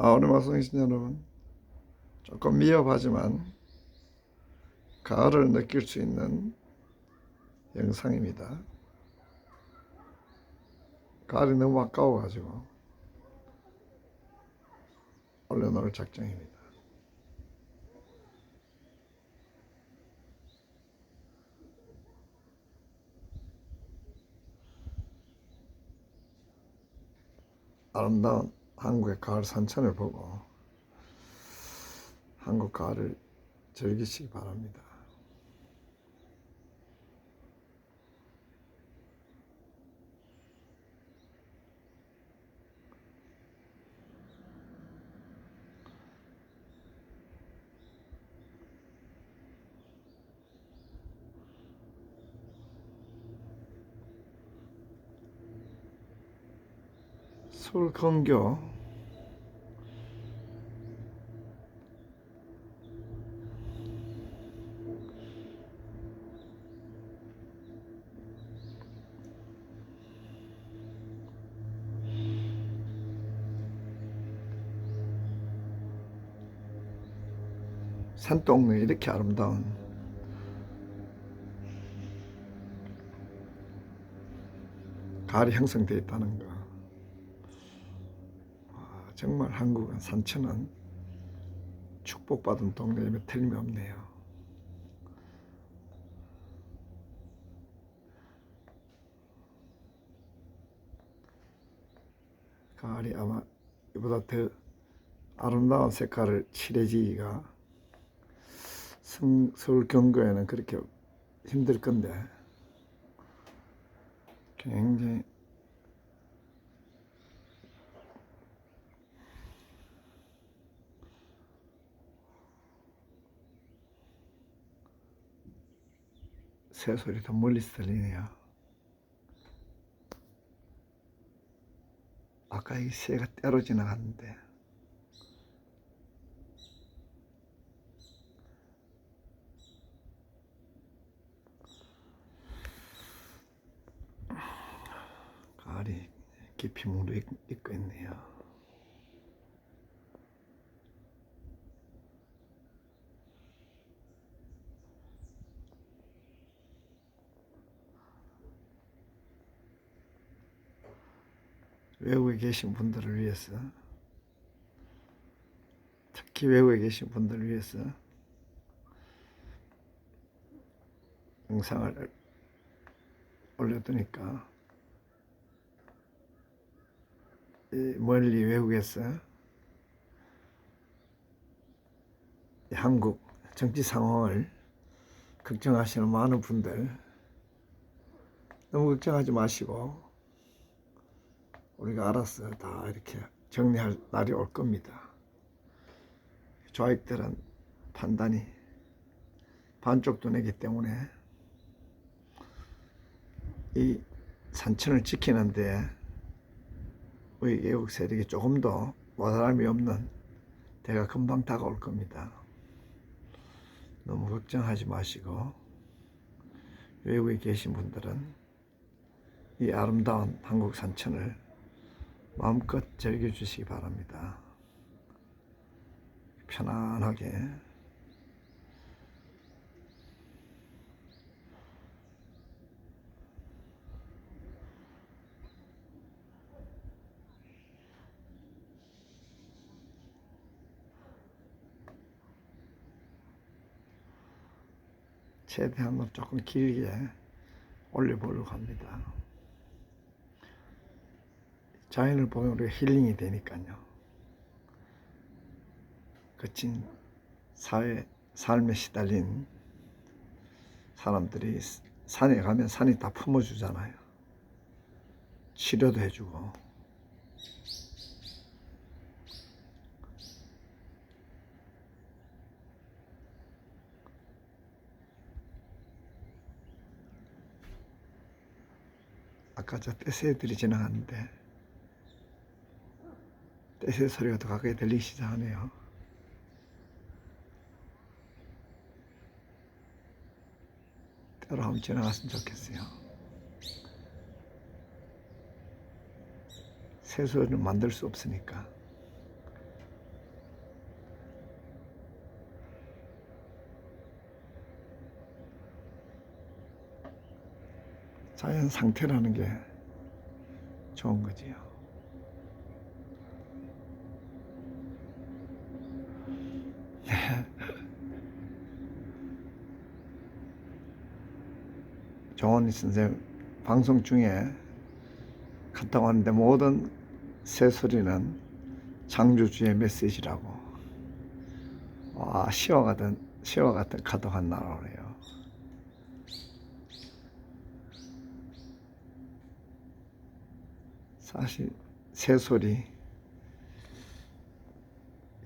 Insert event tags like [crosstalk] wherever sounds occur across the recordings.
아, 오늘 말씀이신 여러분 조금 미흡하지만 가을을 느낄 수 있는 영상입니다. 가을이 너무 아까워가지고 올려놓을 작정입니다. 아름다운 한국의 가을 산천을 보고 한국 가을을 즐기시기 바랍니다. 서울 건교 산동네 이렇게 아름다운 가을이 형성되어 있다는 거. 아, 정말 한국은 산천은 축복받은 동네임에 틀림없네요. 가을이 아마 이보다 더 아름다운 색깔을 칠해지기가 성, 서울 경거에는 그렇게 힘들 건데 굉장히 새소리 더 멀리서 들리네요. 아까 이 새가 때로 지나갔는데 가을이 깊이 무르익고 있네요. 외국에 계신 분들을 위해서 특히 외국에 계신 분들을 위해서 영상을 올려두니까 이 멀리 외국에서 이 한국 정치 상황을 걱정하시는 많은 분들 너무 걱정하지 마시고 우리가 알아서 다 이렇게 정리할 날이 올 겁니다. 좌익들은 판단이 반쪽 두뇌기 때문에 이 산천을 지키는데 우리 외국 세력이 조금 더 와다람이 없는 때가 금방 다가올 겁니다. 너무 걱정하지 마시고 외국에 계신 분들은 이 아름다운 한국 산천을 마음껏 즐겨주시기 바랍니다. 편안하게 최대한 조금 길게 올려보려고 합니다. 자연을 보면 우리가 힐링이 되니까요. 거친 사회, 삶에 시달린 사람들이 산에 가면 산이 다 품어주잖아요. 치료도 해주고. 아까 저 떼새들이 지나갔는데 떼새 소리가 더 가까이 들리기 시작하네요. 따라 한번 지나갔으면 좋겠어요. 새 소리는 만들 수 없으니까. 자연 상태라는 게 좋은 거지요. 정원이 선생 방송 중에 갔다 왔는데 모든 새소리는 창조주의 메시지라고. 와 시와 같은 시와 같은 가득한 나라래요. 사실 새소리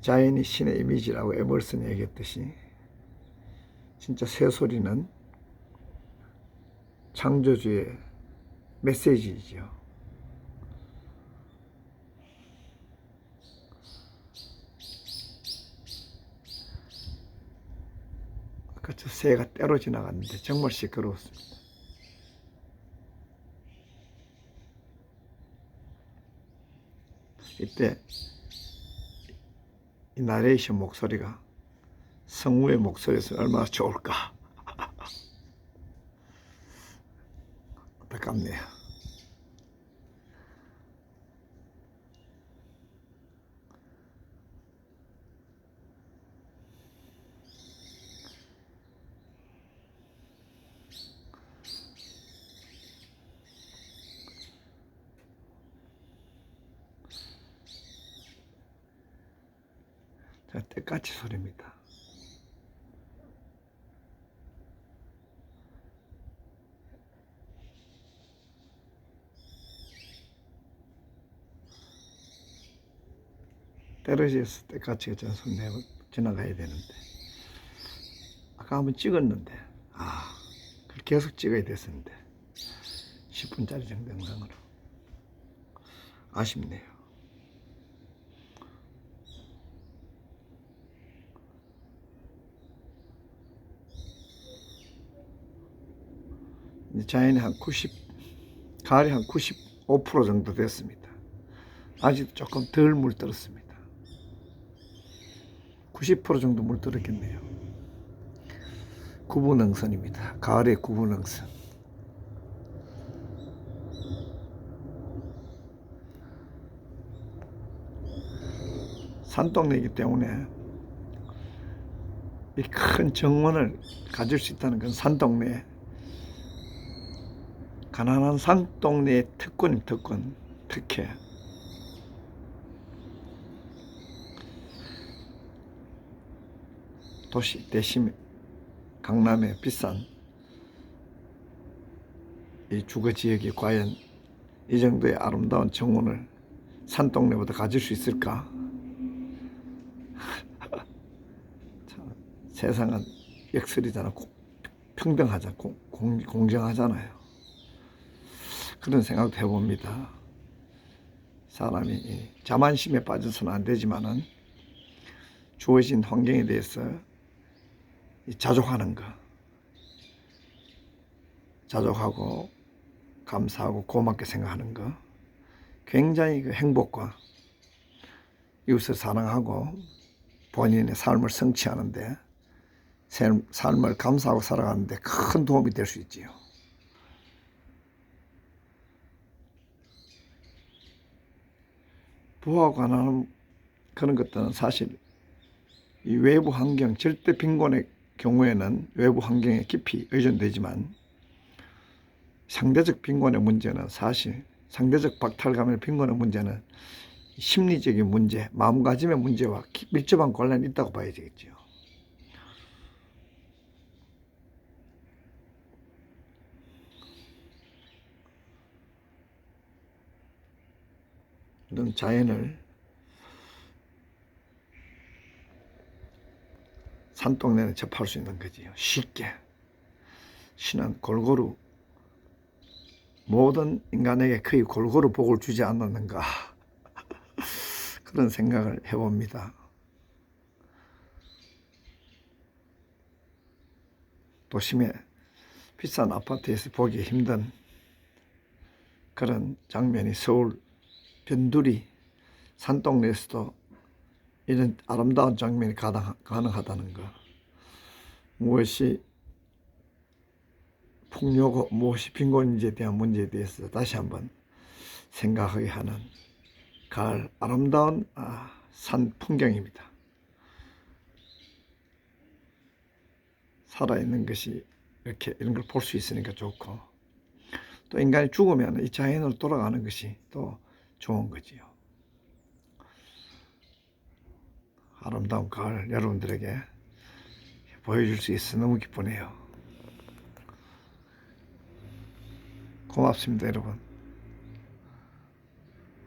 자연이 신의 이미지라고 에멀슨이 얘기했듯이 진짜 새소리는 창조주의 메시지이죠. 아까 저 새가 때로 지나갔는데 정말 시끄러웠습니다. 이때 이 나레이션 목소리가 성우의 목소리에서 얼마나 좋을까 안타깝네요. 자, 때까치 소리입니다. 떨어졌을 손 내고 지나가야 되는데 아까 한번 찍었는데 아 계속 찍어야 됐었는데 10분짜리 정도 영상으로 아쉽네요. 자연이 한 90, 가을이 한 95% 정도 됐습니다. 아직도 조금 덜 물들었습니다. 90% 정도 물들었겠네요. 구분응선입니다. 가을의 구분응선. 산동네이기 때문에 이 큰 정원을 가질 수 있다는 건 산동네 가난한 산동네의 특권 특권 특혜 도시 대심 강남의 비싼 이 주거 지역이 과연 이 정도의 아름다운 정원을 산동네보다 가질 수 있을까? [laughs] 참, 세상은 역설이잖아. 고- 평등하자, 고- 공, 공정하잖아요. 그런 생각도 해봅니다. 사람이 이 자만심에 빠져서는 안 되지만은 주어진 환경에 대해서 이 자족하는 거, 자족하고 감사하고 고맙게 생각하는 거, 굉장히 그 행복과 이웃을 사랑하고 본인의 삶을 성취하는데 삶- 삶을 감사하고 살아가는데 큰 도움이 될 수 있지요. 부하고 관한 그런 것들은 사실 이 외부 환경, 절대 빈곤의 경우에는 외부 환경에 깊이 의존되지만 상대적 빈곤의 문제는 사실 상대적 박탈감의 빈곤의 문제는 심리적인 문제, 마음가짐의 문제와 기- 밀접한 관련이 있다고 봐야 되겠죠. 이런 자연을 산동네는 접할 수 있는 거지요. 쉽게. 신은 골고루 모든 인간에게 거의 골고루 복을 주지 않았는가 [laughs] 그런 생각을 해봅니다. 도심의 비싼 아파트에서 보기 힘든 그런 장면이 서울 변두리 산동네에서도 이런 아름다운 장면이 가능, 가능하다는 거. 무엇이 풍요 무엇이 빈곤인지에 대한 문제에 대해서 다시 한번 생각하게 하는 가을 아름다운 아, 산 풍경입니다. 살아있는 것이 이렇게 이런 걸 볼 수 있으니까 좋고 또 인간이 죽으면 이 자연으로 돌아가는 것이 또 좋은 거지요. 아름다운 가을 여러분들에게 보여줄 수 있어 너무 기쁘네요. 고맙습니다, 여러분.